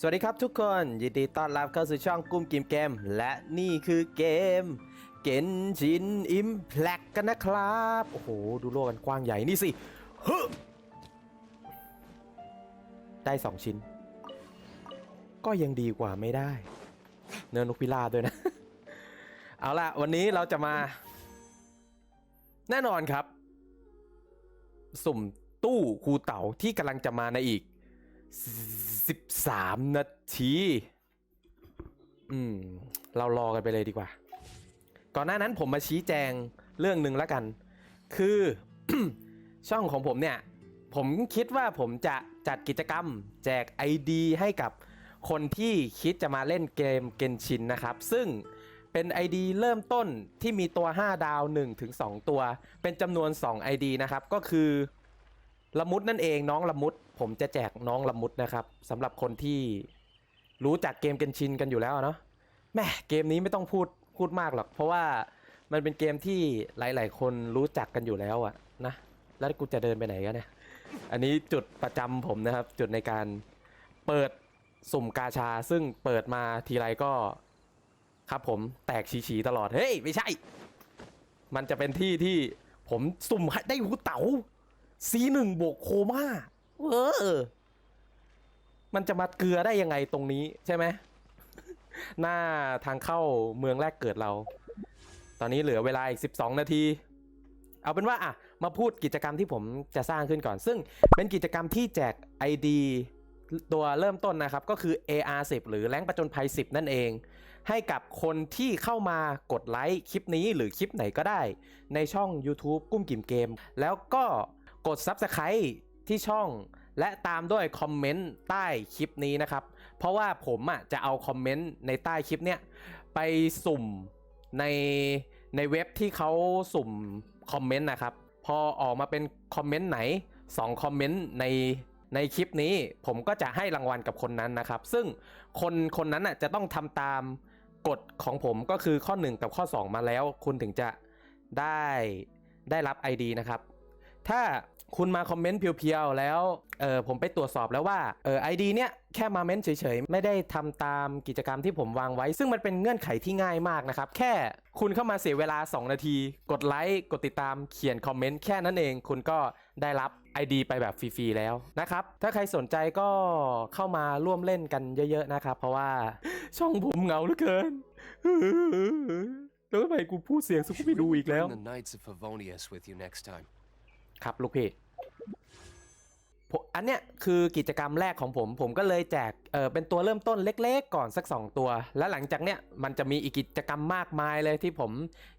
สวัสดีครับทุกคนยินดีต้อนรับเข้าสู่ช่องกุ้มกิมเกม และนี่คือเกม เกนชินอิมแพลกกันนะครับ โอ้โห ดูโลกกันกว้างใหญ่นี่สิฮึได้สองชิ้น ก็ยังดีกว่าไม่ได้ เนื้อนกพิราบด้วยนะ เอาล่ะ วันนี้เราจะมา แน่นอนครับ สุ่มตู้คูเต่าที่กำลังจะมาในอีก 13นาที อืม เรารอกันไปเลยดีกว่า ก่อนหน้านั้นผมมาชี้แจงเรื่องหนึ่งแล้วกัน คือ ช่องของผมเนี่ย ผมคิดว่าผมจะจัดกิจกรรม แจก ID ให้กับคนที่คิดจะมาเล่นเกมเกนชินนะครับ ซึ่งเป็น ID เริ่มต้นที่มีตัว 5 ดาว 1-2 ตัว เป็นจำนวน 2 ID นะครับ ก็คือ ละมุดนั่นเองน้องละมุด ผมจะแจกน้องละมุดนะครับสำหรับคนที่รู้จักเกมเกนชินกันอยู่แล้วเนาะแม่เกมนี้ไม่ต้องพูดพูดมากหรอก เพราะว่ามันเป็นเกมที่หลาย ๆ คนรู้จักกันอยู่แล้วอะนะแล้วกูจะเดินไปไหนกันเนี่ยอันนี้จุดประจำผมนะครับ จุดในการเปิดสุ่มกาชา ซึ่งเปิดมาทีไรก็ ครับผมแตกฉีๆตลอดเฮ้ยไม่ใช่ มันจะเป็นที่ที่ผมสุ่มได้หูเต๋า ซีหนึ่งบวกโคม่าเออ มันจะมาเกลือได้ยังไงตรงนี้ใช่ไหม หน้าทางเข้าเมืองแรกเกิดเรา ตอนนี้เหลือเวลาอีก 12 นาที เอาเป็นว่าอะ มาพูดกิจกรรมที่ผมจะสร้างขึ้นก่อน ซึ่งเป็นกิจกรรมที่แจก ID ตัวเริ่มต้นนะครับ ก็คือ AR10 หรือแรงประจนภัย 10 นั่นเอง ให้กับคนที่เข้ามากดไลค์คลิปนี้หรือคลิปไหนก็ได้ ในช่อง YouTube กุ้มกิ่มเกม แล้วก็ กด Subscribe ที่ช่องและตามด้วยคอมเมนต์ใต้คลิปนี้นะครับ เพราะว่าผมอะจะเอาคอมเมนต์ในใต้คลิปเนี้ยไปสุ่มในในเว็บที่เขาสุ่มคอมเมนต์นะครับ พอออกมาเป็นคอมเมนต์ไหน2คอมเมนต์ในในคลิปนี้ผมก็จะให้รางวัลกับคนนั้นนะครับ ซึ่งคนคนนั้นอะจะต้องทำตามกฎของผมก็คือข้อ 1 กับข้อ 2 มาแล้ว คุณถึงจะได้ได้รับ ID นะครับ ถ้าคุณมาคอมเมนต์เพียวๆ แล้วเออผมไปตรวจสอบแล้วว่าเออไอดีเนี้ยแค่มาเม้นเฉยๆ ไม่ได้ทำตามกิจกรรมที่ผมวางไว้ ซึ่งมันเป็นเงื่อนไขที่ง่ายมากนะครับ แค่คุณเข้ามาเสียเวลา 2 นาที กดไลค์กดติดตามเขียนคอมเมนต์แค่นั้นเอง คุณก็ได้รับ ID ไปแบบฟรี ๆ แล้วนะครับ ถ้าใครสนใจก็เข้ามาร่วมเล่นกันเยอะ ๆ นะครับ เพราะว่าช่องผมเหงาเหลือเกินแล้วทำไมกูพูดเสียงสุกไม่ดูอีกแล้ว ครับลูกพี่อันเนี้ยคือกิจกรรมแรกของผม ผมก็เลยแจกเออเป็นตัวเริ่มต้นเล็กๆ ก่อนสัก 2 ตัว แล้วหลังจากเนี้ยมันจะมีอีกกิจกรรมมากมายเลยที่ผม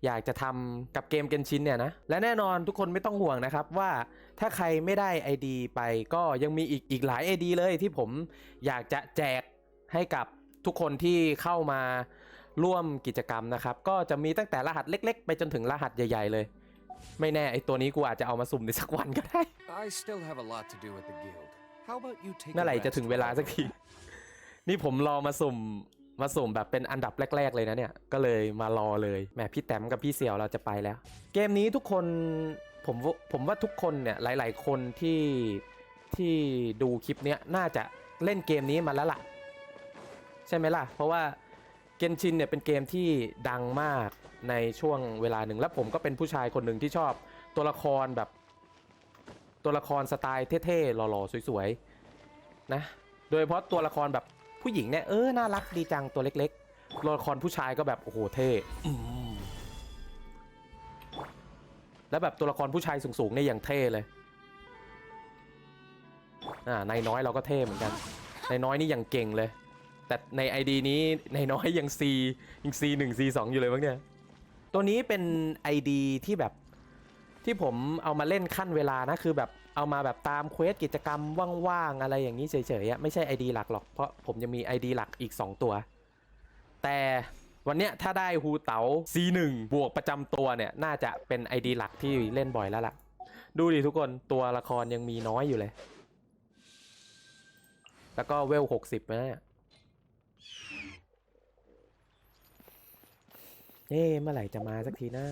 อยากจะทำกับเกมเกนชินเนี่ยนะและแน่นอนทุกคนไม่ต้องห่วงนะครับว่าถ้าใครไม่ได้ ID ไปก็ยังมีอีกอีกหลาย ID เลยที่ผมอยากจะแจกให้กับทุกคนที่เข้ามาร่วมกิจกรรมนะครับ ก็จะมีตั้งแต่รหัสเล็ก ๆ ไปจนถึงรหัสใหญ่ ๆ เลย ไม่แน่ไอตัวนี้กูอาจจะเอามาสุ่มในสักวันก็ได้ I still have a lot to do at the guild. How about you take เมื่อ a ไหร่จะ rest ถึงเวลา while สักที นี่ผมรอมาสุ่มมาสุ่มแบบเป็นอันดับแรก ๆ เลยนะเนี่ย ก็เลยมารอเลยแหมพี่แต้มกับพี่เสี่ยวเราจะไปแล้ว เกมนี้ทุกคนผมว่าผมว่าทุกคนเนี่ยหลาย ๆ คนที่ที่ดูคลิปเนี้ยน่าจะเล่นเกมนี้มาแล้วล่ะ ใช่ไหมล่ะ เพราะว่า เกนชินเนี่ยเป็นเกมที่ดังมากในช่วงเวลาหนึ่ง แล้วผมก็เป็นผู้ชายคนหนึ่งที่ชอบตัวละครแบบ ตัวละครสไตล์เท่ๆหล่อๆสวยๆนะโดยเฉพาะตัวละครแบบผู้หญิงเนี่ยเออน่ารักดีจังตัวเล็กๆตัวละครผู้ชายก็แบบโอ้โหเท่แล้วแบบตัวละครผู้ชายสูงๆเนี่ยอย่างเท่เลยอ่านายน้อยเราก็เท่เหมือนกันนายน้อยนี่อย่างเก่งเลย แต่ใน ID นี้ในน้อยยัง C ยัง C 1 C 2อยู่เลยมั้งเนี่ย ตัวนี้เป็น ID ที่แบบที่ผมเอามาเล่นขั้นเวลานะ คือแบบเอามาแบบตามเควสกิจกรรมว่างๆ อะไรอย่างนี้เฉยๆไม่ใช่ ID หลักหรอก เพราะผมยังมี ID หลักอีก 2 ตัว แต่วันเนี้ยถ้าได้ฮูเต๋า C1 บวกประจำตัวเนี่ย น่าจะเป็น ID หลักที่เล่นบ่อยแล้วล่ะ ดูดิทุกคนตัวละครยังมีน้อยอยู่เลย แล้วก็เวล 60นะเนี่ย เอ๊เมื่อไหร่จะมาสักทีนะ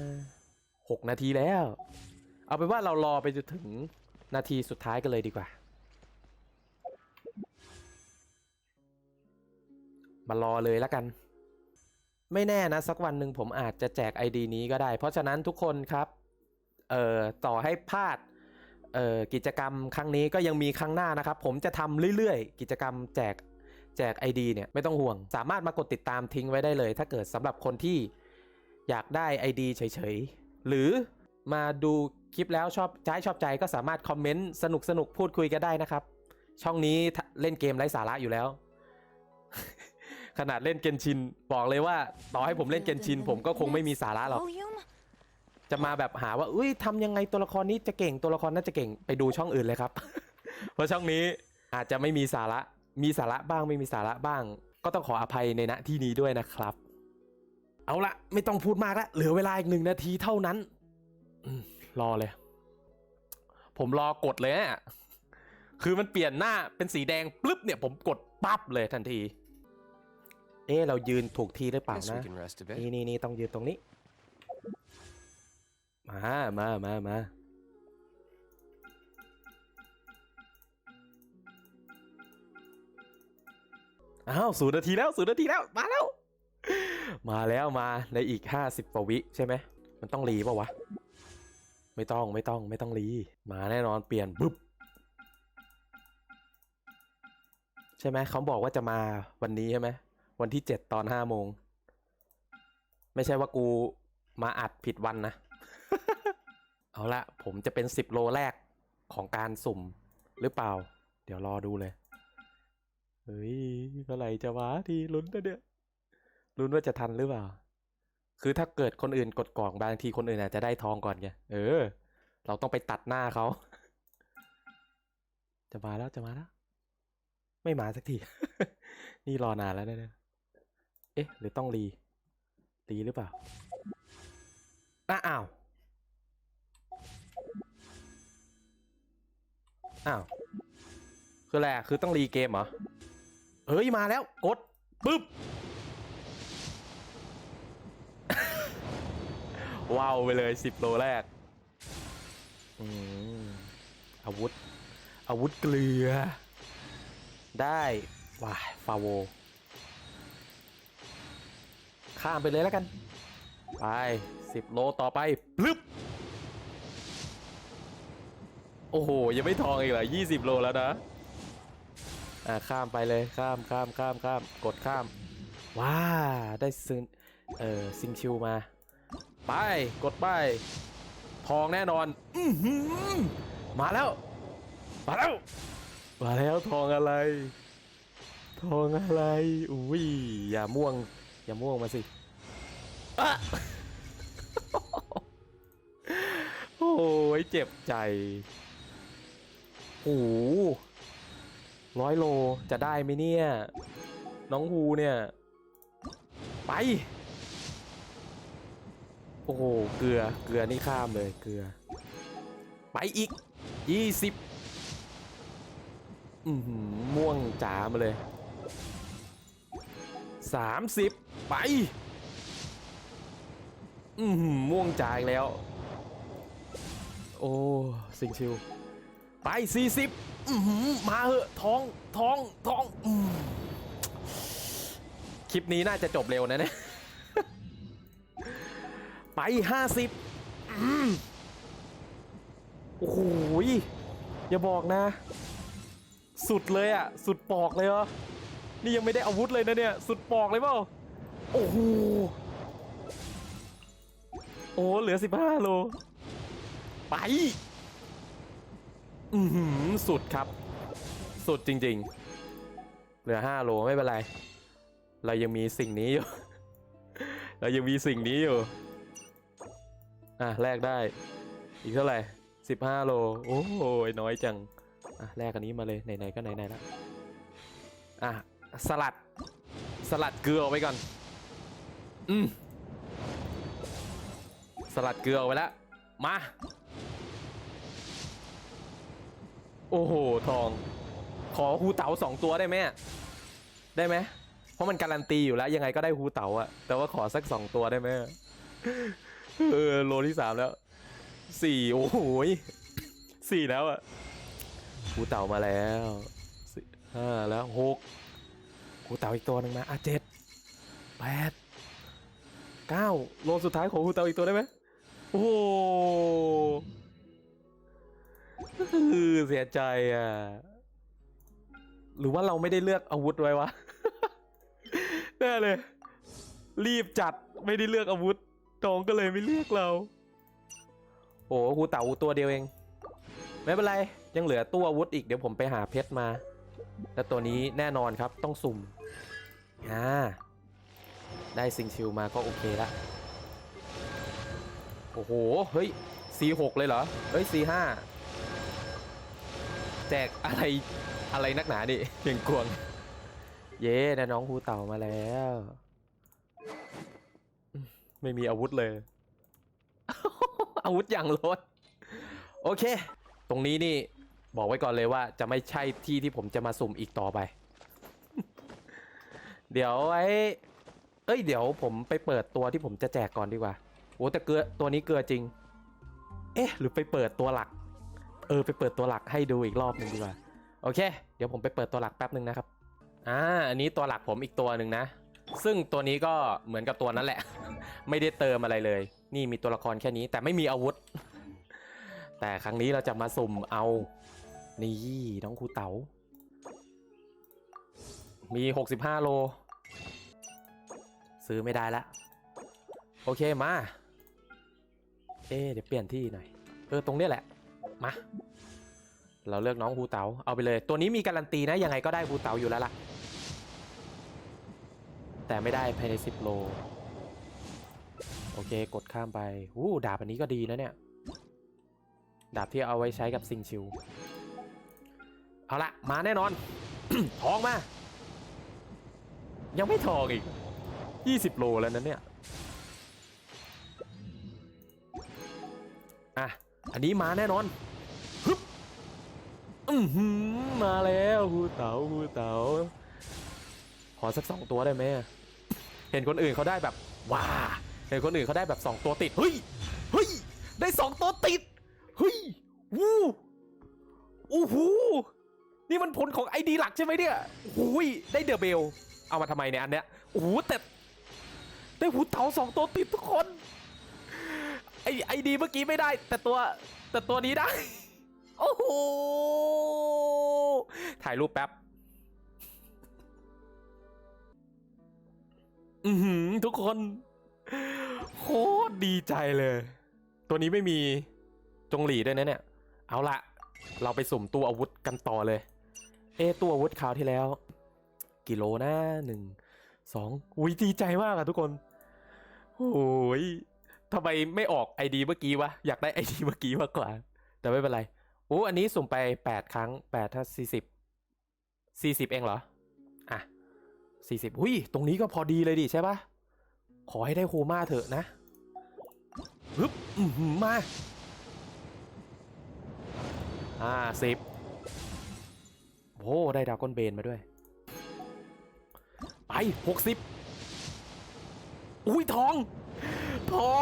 หกนาทีแล้ว เอาเป็นว่าเรารอไปจนถึงนาทีสุดท้ายกันเลยดีกว่า มารอเลยแล้วกัน ไม่แน่นะ สักวันหนึ่งผมอาจจะแจก ID นี้ก็ได้ เพราะฉะนั้นทุกคนครับเอ่อต่อให้พลาดเอ่อกิจกรรมครั้งนี้ก็ยังมีครั้งหน้านะครับ ผมจะทำเรื่อยๆ กิจกรรมแจกแจก ID เนี่ยไม่ต้องห่วง สามารถมากดติดตามทิ้งไว้ได้เลย ถ้าเกิดสำหรับคนที่ อยากได้ ID เฉยๆ หรือมาดูคลิปแล้วชอบใจชอบใจก็สามารถคอมเมนต์สนุกสนุกพูดคุยกันได้นะครับ ช่องนี้เล่นเกมไร้สาระอยู่แล้ว ขนาดเล่นเกนชินบอกเลยว่า ต่อให้ผมเล่นเกนชิน ผมก็คงไม่มีสาระหรอก จะมาแบบหาว่าอุ้ยทำยังไงตัวละครนี้จะเก่งตัวละครน่าจะเก่งไปดูช่องอื่นเลยครับ เพราะช่องนี้อาจจะไม่มีสาระ มีสาระบ้างไม่มีสาระบ้าง ก็ต้องขออภัยในณที่นี้ด้วยนะครับ เอาละไม่ต้องพูดมากละเหลือเวลาอีกหนึ่งนาทีเท่านั้นอมรอเลย ผมรอกดเลยอะคือมันเปลี่ยนหน้าเป็นสีแดงปุ๊บเนี่ยผมกดปั๊บเลยทันที เอ๊ะเรายืนถูกที่หรือเปล่า Guess นะ we can rest a bit. นี่นี่นี่ต้องยืนตรงนี้ มามามามาอ้าวศูนย์นาทีแล้วศูนย์นาทีแล้ว มาแล้ว มาแล้วมาในอีกห้าสิบกว่าวิใช่ไหมมันต้องรีป่าวะ ไม่ต้องไม่ต้องไม่ต้องรี มาแน่นอนเปลี่ยนปุ๊บใช่ไหมเขาบอกว่าจะมาวันนี้ใช่ไหมวันที่เจ็ดตอนห้าโมง ไม่ใช่ว่ากูมาอัดผิดวันนะ เอาละผมจะเป็นสิบโลแรกของการสุ่มหรือเปล่า เดี๋ยวรอดูเลย เฮ้ยเมื่อไหร่จะมาทีลุ้นนะเนี่ย ลุ้นว่าจะทันหรือเปล่า คือถ้าเกิดคนอื่นกดกล่องบางทีคนอื่นอาจจะได้ทองก่อนไง เออ เราต้องไปตัดหน้าเขา จะมาแล้วจะมาแล้ว ไม่มาสักที นี่รอนานแล้วเนี่ยเอ๊ะ หรือต้องรีตีหรือเปล่าอ้าอ้าว อ้าว คืออะไรอะคือต้องรีเกมเหรอ เฮ้ย มาแล้ว กด ปึ๊บ ว้าวไปเลยสิบโลแรกอืมอาวุธ อาวุธเกลือ ได้ว้ายฟาโว ข้ามไปเลยแล้วกัน ไปสิบโลต่อไปพลึบโอ้โห ยังไม่ทองอีกเหรอยี่สิบโลแล้วนะ อ่า ข้ามไปเลย ข้าม ข้าม ข้าม ข้าม กดข้าม ว้า ได้ซึงเออซิงชิวมา ไปกดไปทองแน่นอนอือหือมาแล้ว มาแล้ว มาแล้วทองอะไร ทองอะไร อุ้ยอย่าม่วง อย่าม่วงมาสิอะโอ้ยเจ็บใจโอ้โหร้อยโลจะได้ไหมเนี่ย น้องฮูเนี่ย ไป โอ้โห เกลือ เกลือนี่ข้ามเลย เกลือ ไปอีกยี่สิบอือหือม่วงจ๋ามาเลยสามสิบไป อือหือม่วงจ๋าอีกแล้ว โอ้ สิงชิว ไปสี่สิบอือหือมาเหอะท้อง ท้อง ท้อง อืมคลิปนี้น่าจะจบเร็วนะเนี่ย ไปห้าสิบโอ้โหยอย่าบอกนะ สุดเลยอะสุดปอกเลยเหรอ นี่ยังไม่ได้อาวุธเลยนะเนี่ย สุดปอกเลยเปล่า โอ้โห โอ้เหลือสิบห้าโล ไป อือหือสุดครับ สุดจริง ๆ เหลือห้าโลไม่เป็นไร เรายังมีสิ่งนี้อยู่ เรายังมีสิ่งนี้อยู่ อะแลกได้ อีกเท่าไหร่สิบห้าโล โอ้โหน้อยจัง อะแลกอันนี้มาเลย ไหนๆก็ไหนๆแล้วอะสลัด สลัดเกลือออกไปก่อน อืมสลัดเกลือออกไปแล้ว มา โอ้โห ทอง ขอฮูเต๋าสองตัวได้ไหมได้ไหมเพราะมันการันตีอยู่แล้ว ยังไงก็ได้ฮูเต๋าอะแต่ว่าขอสักสองตัวได้ไหม เออโลที่สามแล้วสี่โอ้โหยสี่แล้วอะฮูเต๋ามาแล้วสี่ห้าแล้วหกฮูเต๋าอีกตัวหนึ่งมาอะเจ็ดแปดเก้าโลสุดท้ายของฮูเต่าอีกตัวได้ไหมโอ้โหเสียใจอะ หรือว่าเราไม่ได้เลือกอาวุธไว้วะแน่เลย รีบจัดไม่ได้เลือกอาวุธ น้องก็เลยไม่เลือกเรา โอ้ฮูเต๋าตัวเดียวเอง ไม่เป็นไร ยังเหลือตู้อาวุธอีกเดี๋ยวผมไปหาเพชรมา แล้วตัวนี้แน่นอนครับต้องสุ่มอ่าได้ซิงชิวมาก็โอเคละโอ้โห เฮ้ย C6 เลยเหรอ เฮ้ย C5 แจกอะไรอะไรนักหนาดิเพียงกวง เย้น้องฮูเต่ามาแล้ว ไม่มีอาวุธเลย อาวุธอย่างลดโอเค ตรงนี้นี่บอกไว้ก่อนเลยว่าจะไม่ใช่ที่ที่ผมจะมาสุ่มอีกต่อไป เดี๋ยวไว้เอ้ยเดี๋ยวผมไปเปิดตัวที่ผมจะแจกก่อนดีกว่าโอ้แต่เกลือตัวนี้เกลือจริง เอ๊ะ หรือไปเปิดตัวหลัก เออ ไปเปิดตัวหลักให้ดูอีกรอบหนึ่งดีกว่า โอเค เดี๋ยวผมไปเปิดตัวหลักแป๊บหนึ่งนะครับ อ่า อันนี้ตัวหลักผมอีกตัวหนึ่งนะ ซึ่งตัวนี้ก็เหมือนกับตัวนั้นแหละ ไม่ได้เติมอะไรเลย นี่มีตัวละครแค่นี้แต่ไม่มีอาวุธ แต่ครั้งนี้เราจะมาสุ่มเอา นี่น้องครูเต๋า มี 65 โล ซื้อไม่ได้ละ โอเคมา เอ๊เดี๋ยวเปลี่ยนที่หน่อย เออ ตรงเนี้ยแหละ มา เราเลือกน้องฮูเต๋าเอาไปเลย ตัวนี้มีการันตีนะ ยังไงก็ได้ฮูเต๋าอยู่แล้วล่ะ แต่ไม่ได้ภายใน 10 โล โอเคกดข้ามไปอู้ดาบอันนี้ก็ดีนะเนี่ย ดาบที่เอาไว้ใช้กับซิงชิว เอาละมาแน่นอน ทองมา ยังไม่ทองอีก 20 โลแล้วนั้นเนี่ย อะ อันนี้มาแน่นอนฮึบอือหือมาแล้วฮูเต๋าฮูเต๋าขอสักสองตัวได้ไหม เห็นคนอื่นเขาได้แบบว้า เห็นคนอื่นเขาได้แบบสองตัวติด เฮ้ย เฮ้ย ได้สองตัวติด เฮ้ย วู้โอ้โหนี่มันผลของไอดีหลักใช่ไหมเนี่ยโอ้ยได้เดอะเบล เอามาทำไมเนี่ยอันเนี้ยโอ้โหแต่ได้หูเต๋าสองตัวติดทุกคน ไอไอดีเมื่อกี้ไม่ได้ แต่ตัวแต่ตัวนี้ได้ โอ้โห ถ่ายรูปแป๊บอือหือทุกคน โคตรดีใจเลย ตัวนี้ไม่มีจงหลีด้วยนะเนี่ย เอาละเราไปสุ่มตัวอาวุธกันต่อเลย เอตัวอาวุธคราวที่แล้ว กิโลนะหนึ่งสองอุ้ยดีใจมากอะทุกคนโอ้ยทำไมไม่ออกไอดีเมื่อกี้วะ อยากได้ไอดีเมื่อกี้มากกว่า แต่ไม่เป็นไรโอ้อันนี้สุ่มไปแปดครั้งแปดถ้าสี่สิบสี่สิบเองเหรอ อะสี่สิบหุ้ย ตรงนี้ก็พอดีเลยดิใช่ปะ ขอให้ได้โคม่าเถอะนะฮึบมาอ่าสิบโอ้ได้ดรากอนเบนมาด้วย ไปหกสิบอุ้ยทอง ทอ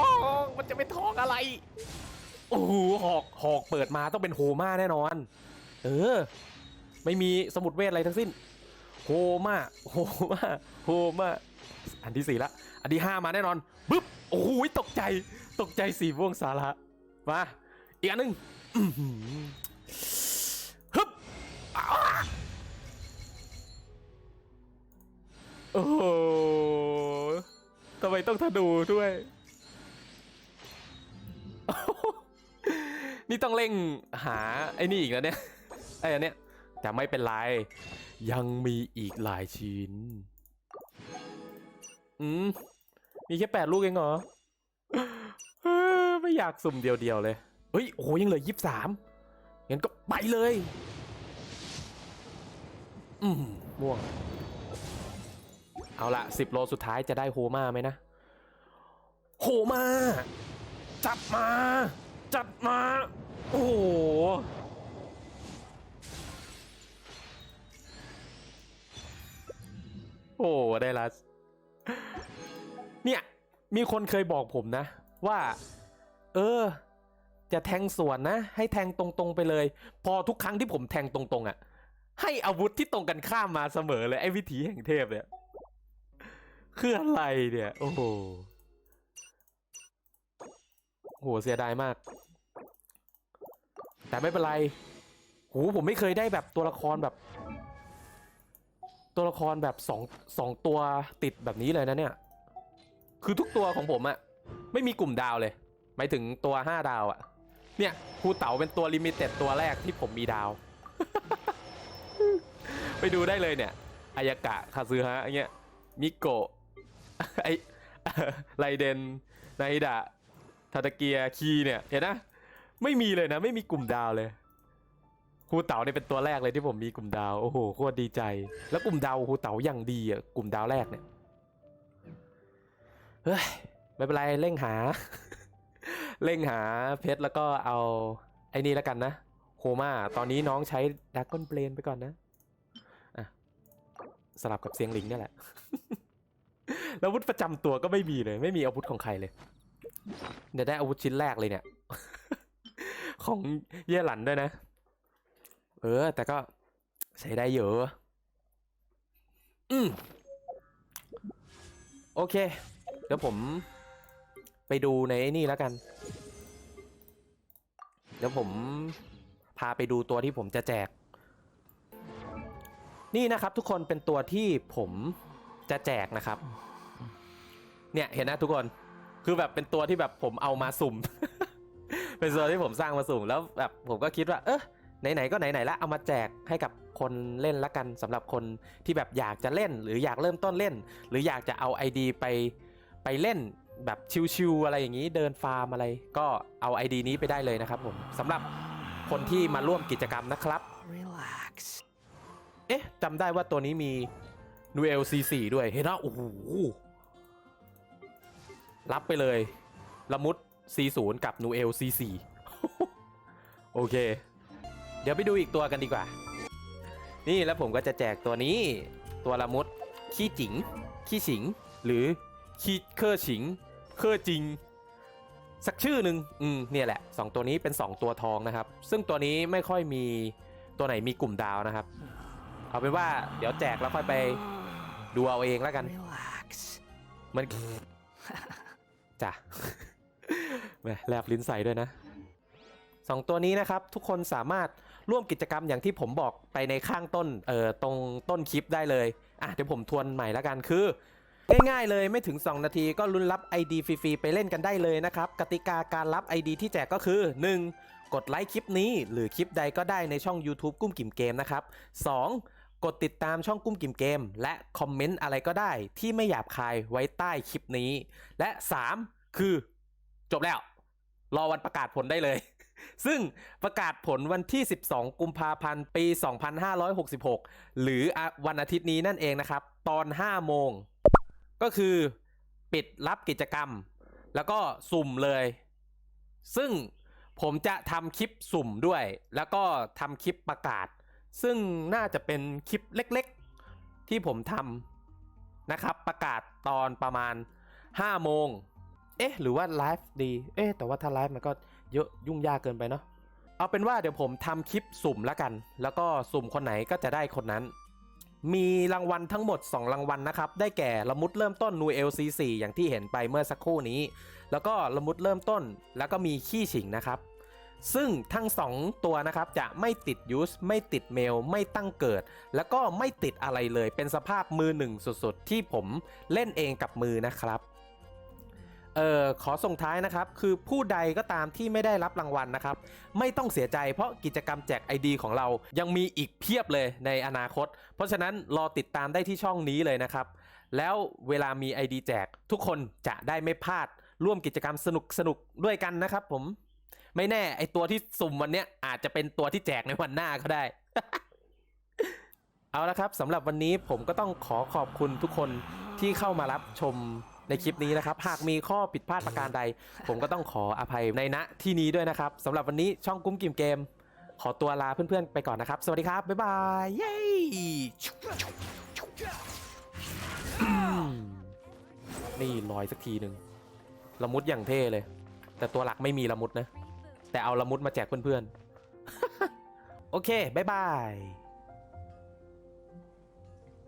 ง มันจะเป็นทองอะไร โอ้โหหอกหอกเปิดมาต้องเป็นโฮมาแน่นอน เออ ไม่มีสมุดเวทอะไรทั้งสิ้น โฮมาโฮมาโฮมา อันที่สี่ละ อันที่ห้ามาแน่นอนปึ๊บโอ้โหตกใจ ตกใจสีม่วงสาระมา อีกอันหนึ่งฮึบอ้าโอ้โหทำไมต้องธนูด้วย นี่ต้องเร่งหาไอ้นี่อีกแล้วเนี่ย ไอ้อันเนี้ยแต่ไม่เป็นไร ยังมีอีกหลายชิ้น อืม มีแค่แปดลูกเองเหรอ ไม่อยากสุ่มเดียวๆเลย เฮ้ย โอ้ยังเหลือยี่สิบสามงั้นก็ไปเลย อืมม่วง เอาละสิบโลสุดท้ายจะได้โฮมาไหมนะ โฮมา จับมา จัดมา โอ้โหโอ้ได้ละเนี่ย มีคนเคยบอกผมนะ ว่า เออ จะแทงสวนนะ ให้แทงตรงๆไปเลย พอทุกครั้งที่ผมแทงตรงๆอะ่ะ ให้อาวุธที่ตรงกันข้ามมาเสมอเลยไอ้วิถีแห่งเทพเนี่ยคืออะไรเนี่ย โอ้โหโหเสียดายมาก แต่ไม่เป็นไรโหผมไม่เคยได้แบบตัวละครแบบ ตัวละครแบบสองสองตัวติดแบบนี้เลยนะเนี่ย คือทุกตัวของผมอะไม่มีกลุ่มดาวเลยหมายถึงตัวห้าดาวอะเนี่ยครูเต๋าเป็นตัวลิมิเต็ดตัวแรกที่ผมมีดาว ไปดูได้เลยเนี่ยอายากะคาซึฮะอย่างเงี้ยมิโกะไอไรเดนไนดะทาตาเกียคีเนี่ยเห็นนะไม่มีเลยนะ ไม่มีกลุ่มดาวเลยครูเต๋าเนี่ยเป็นตัวแรกเลยที่ผมมีกลุ่มดาว โอ้โหโคตรดีใจ แล้วกลุ่มดาวครูเต๋าอย่างดีอะกลุ่มดาวแรกเนี่ย เฮ้ยไม่เป็นไรเร่งหา เร่งหาเพชรแล้วก็เอาไอ้นี่แล้วกันนะโคม่าตอนนี้น้องใช้ด a ก o n นเ a นไปก่อนนะอะสลับกับเสียงลิงนี่แหละ แล้วอาวุธประจำตัวก็ไม่มีเลย ไม่มีอาวุธของใครเลยเดี๋ยวได้อาวุธชิ้นแรกเลยเนี่ย ของเย่หลันด้วยนะ เออ แต่ก็ใช้ได้เยอะ อืมโอเค เดี๋ยวผมไปดูในไอ้นี่แล้วกัน เดี๋ยวผมพาไปดูตัวที่ผมจะแจก นี่นะครับทุกคนเป็นตัวที่ผมจะแจกนะครับ เนี่ยเห็นนะทุกคนคือแบบเป็นตัวที่แบบผมเอามาสุ่ม เป็นตัวที่ผมสร้างมาสุ่มแล้วแบบผมก็คิดว่า เออไหนๆก็ไหนๆละเอามาแจกให้กับคนเล่นละกันสำหรับคนที่แบบอยากจะเล่น หรืออยากเริ่มต้นเล่น หรืออยากจะเอา ID ไป ไปเล่นแบบชิวๆอะไรอย่างนี้เดินฟาร์มอะไร ก็เอา ID นี้ไปได้เลยนะครับผมสำหรับคนที่มาร่วมกิจกรรมนะครับ Relax. เอ๊ะจำได้ว่าตัวนี้มีนูเอล C4 ด้วยเห็นนะโอ้โหรับไปเลย ละมุด C0 กับนูเอล C4 โอเค เดี๋ยวไปดูอีกตัวกันดีกว่า นี่แล้วผมก็จะแจกตัวนี้ ตัวละมุด ขี้จิง ขี้ฉิง หรือ ขี้เคอร์ฉิง เคอร์จิง สักชื่อหนึ่งอืมเนี่ยแหละสองตัวนี้เป็น 2 ตัวทองนะครับ ซึ่งตัวนี้ไม่ค่อยมีตัวไหนมีกลุ่มดาวนะครับ เอาเป็นว่าเดี๋ยวแจกแล้วค่อยไปดูเอาเองแล้วกัน Relax. มัน จ้ะแหมแลบลิ้นใส่ด้วยนะสองตัวนี้นะครับ ทุกคนสามารถร่วมกิจกรรมอย่างที่ผมบอกไปในข้างต้นเอ่อตรงต้นคลิปได้เลย อะเดี๋ยวผมทวนใหม่แล้วกันคือ ง่ายๆเลยไม่ถึง 2 นาทีก็ลุ้นรับ ID ฟรีๆไปเล่นกันได้เลยนะครับ กติกาการรับ ID ที่แจกก็คือ 1. กดไลค์คลิปนี้ หรือคลิปใดก็ได้ในช่อง YouTube กุ้มกิ่มเกมนะครับ 2. กดติดตามช่องกุ้มกิ่มเกม และคอมเมนต์อะไรก็ได้ที่ไม่หยาบคายไว้ใต้คลิปนี้ และ 3. คือ จบแล้ว รอวันประกาศผลได้เลย ซึ่งประกาศผลวันที่ 12 กุมภาพันธ์ ปี 2566 หรือวันอาทิตย์นี้นั่นเองนะครับ ตอน 5 โมง ก็คือปิดรับกิจกรรม แล้วก็สุ่มเลย ซึ่งผมจะทำคลิปสุ่มด้วย แล้วก็ทำคลิปประกาศ ซึ่งน่าจะเป็นคลิปเล็กๆ ที่ผมทำนะครับประกาศตอนประมาณ 5 โมง เอ๊ะ หรือว่าไลฟ์ดี เอ๊ะ แต่ว่าถ้าไลฟ์มันก็เยอะยุ่งยากเกินไปเนาะเอาเป็นว่าเดี๋ยวผมทำคลิปสุ่มแล้วกัน แล้วก็สุ่มคนไหนก็จะได้คนนั้น มีรางวัลทั้งหมด 2 รางวัลนะครับ ได้แก่ละมุดเริ่มต้นนูเอลซีสี่อย่างที่เห็นไปเมื่อสักครู่นี้ แล้วก็ละมุดเริ่มต้น แล้วก็มีขี้ฉิงนะครับ ซึ่งทั้ง 2 ตัวนะครับจะไม่ติดยูสไม่ติดเมล ไม่ตั้งเกิด แล้วก็ไม่ติดอะไรเลย เป็นสภาพมือหนึ่งสุดๆ ที่ผมเล่นเองกับมือนะครับ เอ่อขอส่งท้ายนะครับ คือผู้ใดก็ตามที่ไม่ได้รับรางวัลนะครับ ไม่ต้องเสียใจเพราะกิจกรรมแจก ID ของเรายังมีอีกเพียบเลยในอนาคต เพราะฉะนั้นรอติดตามได้ที่ช่องนี้เลยนะครับ แล้วเวลามี ID แจก ทุกคนจะได้ไม่พลาด ร่วมกิจกรรมสนุกสนุกด้วยกันนะครับผม ไม่แน่ไอตัวที่สุ่มวันเนี้ยอาจจะเป็นตัวที่แจกในวันหน้าก็ได้ เอาละครับสำหรับวันนี้ผมก็ต้องขอขอบคุณทุกคนที่เข้ามารับชม ในคลิปนี้นะครับ หากมีข้อผิดพลาดประการใด ผมก็ต้องขออภัยในณที่นี้ด้วยนะครับสำหรับวันนี้ช่องกุ้มกิมเกม ขอตัวลาเพื่อนๆไปก่อนนะครับ สวัสดีครับ บ๊ายบาย เย้อืมนี่ลอยสักทีหนึ่งละมุดอย่างเท่เลย แต่ตัวหลักไม่มีละมุดนะ แต่เอาละมุดมาแจกเพื่อนๆ โอเค บ๊ายบาย